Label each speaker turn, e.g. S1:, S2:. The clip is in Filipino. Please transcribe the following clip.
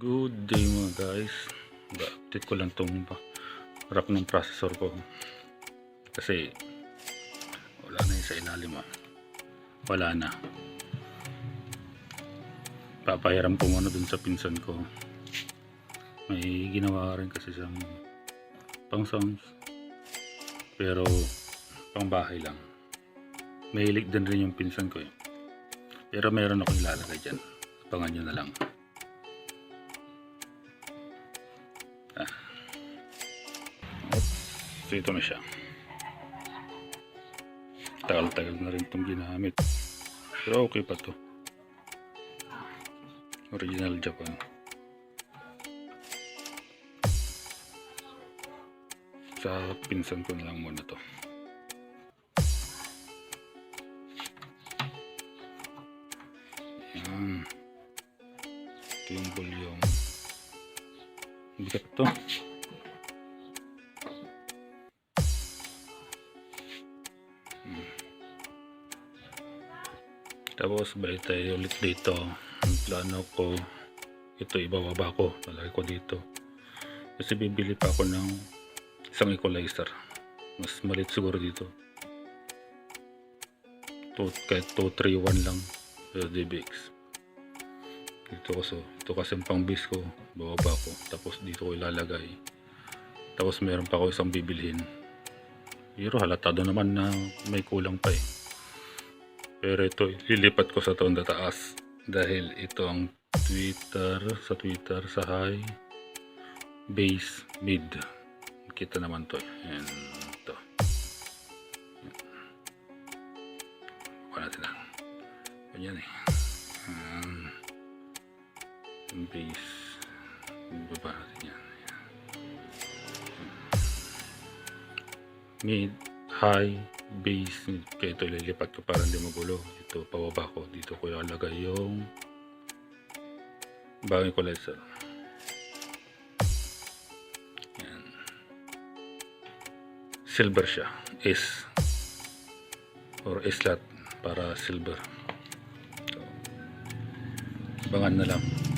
S1: Good day mga guys. Update ko lang tong rack ng processor ko. Kasi wala na yung sa ilalim ah. Wala na. Papahiram ko muna dun sa pinsan ko. May ginawa rin kasi siyang pang sounds. Pero pang bahay lang. Mahilig din rin yung pinsan ko eh. Pero meron akong ilalagay dyan. Pangan nyo na lang. So ito na siya. Tagal-tagal na rin itong ginamit. Pero okay pa to. Original Japan. Sa pinsan ko na lang muna to. Yan. Ito yung volume. Bigat to. Tapos balik tayo ulit dito. Ang plano ko, ito ibababa ko. Lalagay ko dito. Kasi bibili pa ako ng isang equalizer. Mas malit siguro dito. To, kahit 231 lang. Pero DBX. Dito ko so. Ito kasi ang pang base ko. Bababa ko. Tapos dito ko ilalagay. Tapos meron pa ako isang bibilhin. Pero halatado naman na may kulang pa eh. Pero ito, lilipat ko sa toon taas dahil ito ang Twitter, sa Twitter, sa high, base, mid. Kita naman to. Yan, ito. Wala natin lang. Ganyan eh. Um, base. Baba natin yan. Mid, high, base kaya ito lilipat ko para hindi magulo ito pababa ko. Dito ko ilalagay yung ko laser yan silver siya. S or S lot para silver. So, abangan na lang